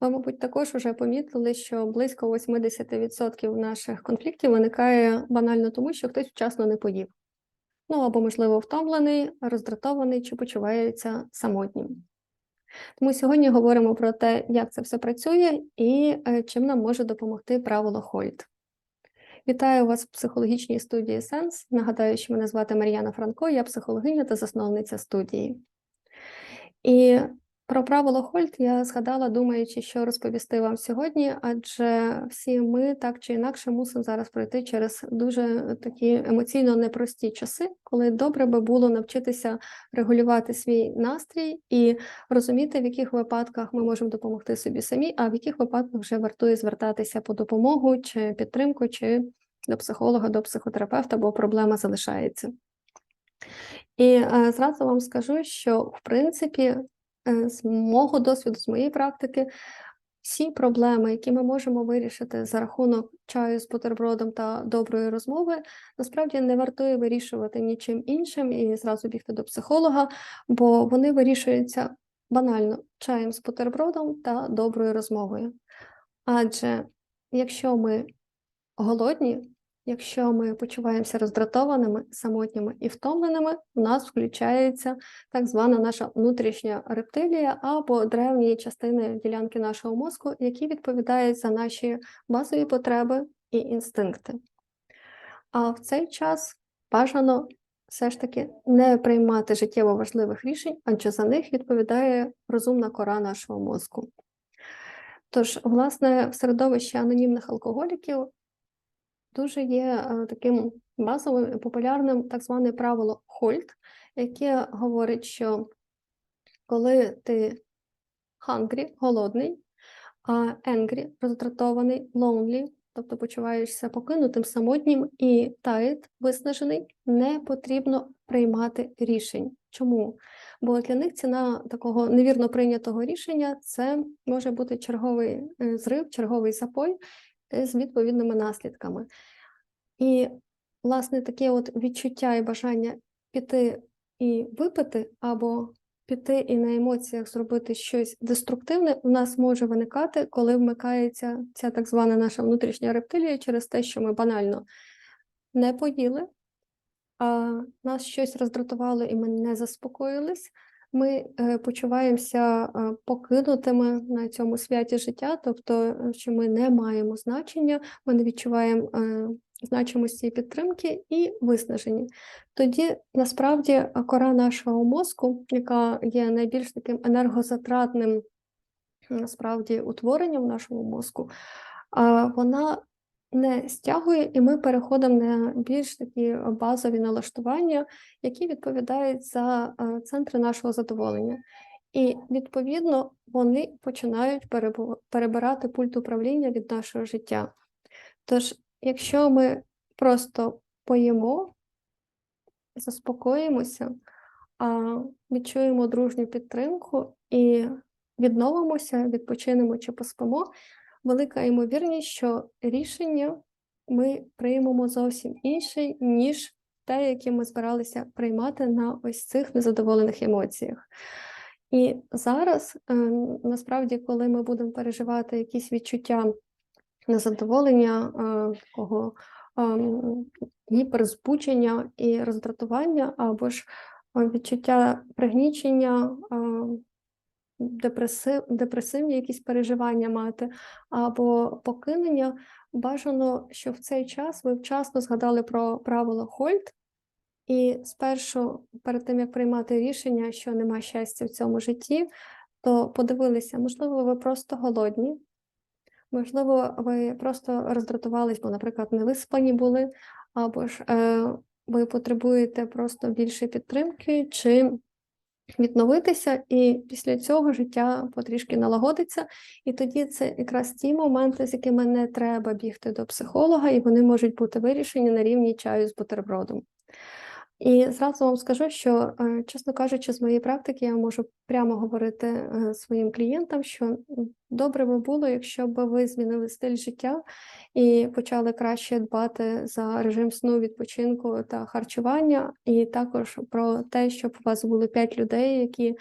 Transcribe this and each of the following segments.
Ви, мабуть, також вже помітили, що близько 80% наших конфліктів виникає банально тому, що хтось вчасно не поїв. Ну або, можливо, втомлений, роздратований чи почувається самотнім. Тому сьогодні говоримо про те, як це все працює і е, чим нам може допомогти правило Хольт. Вітаю вас в психологічній студії Сенс. Нагадаю, що мене звати Мар'яна Франко, я психологиня та засновниця студії. І про правило Хольт я згадала, думаючи, що розповісти вам сьогодні, адже всі ми так чи інакше мусимо зараз пройти через дуже такі емоційно непрості часи, коли добре би було навчитися регулювати свій настрій і розуміти, в яких випадках ми можемо допомогти собі самі, а в яких випадках вже вартує звертатися по допомогу чи підтримку, чи до психолога, до психотерапевта, бо проблема залишається. І е, зразу вам скажу, що в принципі з мого досвіду, з моєї практики, всі проблеми, які ми можемо вирішити за рахунок чаю з бутербродом та доброї розмови, насправді не вартує вирішувати нічим іншим і зразу бігти до психолога, бо вони вирішуються банально чаєм з бутербродом та доброю розмовою. Адже якщо ми голодні, Якщо ми почуваємося роздратованими, самотніми і втомленими, у нас включається так звана наша внутрішня рептилія або древні частини ділянки нашого мозку, які відповідають за наші базові потреби і інстинкти. А в цей час бажано все ж таки не приймати життєво важливих рішень, адже за них відповідає розумна кора нашого мозку. Тож, власне, в середовищі анонімних алкоголіків дуже є е, таким базовим і популярним так зване правило Хольт, яке говорить, що коли ти hungry, голодний, angry, роздратований, lonely, тобто почуваєшся покинутим, самотнім і tired, виснажений, не потрібно приймати рішень. Чому? Бо для них ціна такого невірно прийнятого рішення це може бути черговий е, зрив, черговий запой, з відповідними наслідками. І, власне, таке от відчуття і бажання піти і випити, або піти і на емоціях зробити щось деструктивне, у нас може виникати, коли вмикається ця так звана наша внутрішня рептилія через те, що ми банально не поїли, а нас щось роздратувало і ми не заспокоїлись ми е, почуваємося е, покинутими на цьому святі життя, тобто, е, що ми не маємо значення, ми не відчуваємо значимості і підтримки і виснажені. Тоді насправді кора нашого мозку, яка є найбільш таким енергозатратним насправді утворенням в нашому мозку, вона не стягує, і ми переходимо на більш такі базові налаштування, які відповідають за е, центри нашого задоволення. І відповідно вони починають перебирати пульт управління від нашого життя. Тож, якщо ми просто поїмо, заспокоїмося, відчуємо дружню підтримку і відновимося, відпочинемо чи поспимо, велика ймовірність, що рішення ми приймемо зовсім інше, ніж те, яке ми збиралися приймати на ось цих незадоволених емоціях. І зараз, е, насправді, коли ми будемо переживати якісь відчуття незадоволення, е, такого ем, гіперзбудження і роздратування, або ж е, відчуття пригнічення, депресив, депресивні якісь переживання мати, або покинення, бажано, що в цей час ви вчасно згадали про правило Хольт, і спершу, перед тим як приймати рішення, що нема щастя в цьому житті, то подивилися, можливо, ви просто голодні, можливо, ви просто роздратувались, бо, наприклад, не виспані були, або ж е, ви потребуєте просто більше підтримки, чи відновитися, і після цього життя потрішки налагодиться. І тоді це якраз ті моменти, з якими не треба бігти до психолога, і вони можуть бути вирішені на рівні чаю з бутербродом. І зразу вам скажу, що, е, чесно кажучи, з моєї практики я можу прямо говорити е, своїм клієнтам, що добре би було, якщо б ви змінили стиль життя і почали краще дбати за режим сну, відпочинку та харчування, і також про те, щоб у вас були п'ять людей, які е,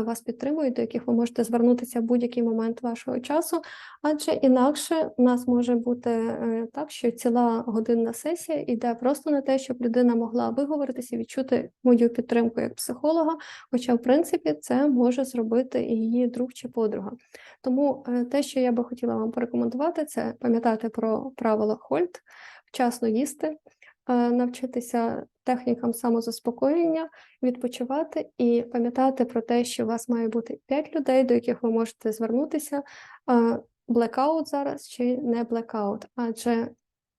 вас підтримують, до яких ви можете звернутися в будь-який момент вашого часу, адже інакше у нас може бути е, так, що ціла годинна сесія йде просто на те, щоб людина могла виговоритися і відчути мою підтримку як психолога. Хоча, в принципі, це може зробити і її друг чи подруга. Тому е, те, що я би хотіла вам порекомендувати, це пам'ятати про правила Хольт, вчасно їсти, е, навчитися технікам самозаспокоєння, відпочивати і пам'ятати про те, що у вас має бути 5 людей, до яких ви можете звернутися. Блекаут зараз чи не блекаут, адже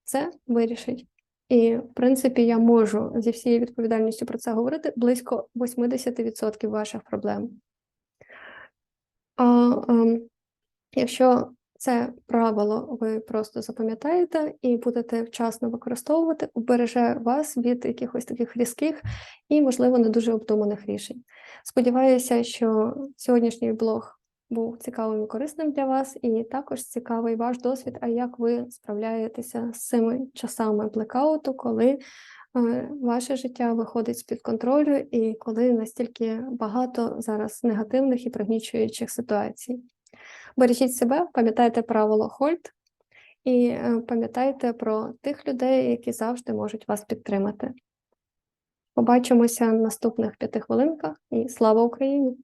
це вирішить. І, в принципі, я можу зі всією відповідальністю про це говорити близько 80% ваших проблем. А ем, якщо це правило ви просто запам'ятаєте і будете вчасно використовувати, убереже вас від якихось таких різких і, можливо, не дуже обдуманих рішень. Сподіваюся, що сьогоднішній блог був цікавим і корисним для вас, і також цікавий ваш досвід, а як ви справляєтеся з цими часами блекауту, коли е, ваше життя виходить з-під контролю, і коли настільки багато зараз негативних і пригнічуючих ситуацій. Бережіть себе, пам'ятайте правило Хольт і е, пам'ятайте про тих людей, які завжди можуть вас підтримати. Побачимося в наступних п'яти хвилинках і слава Україні!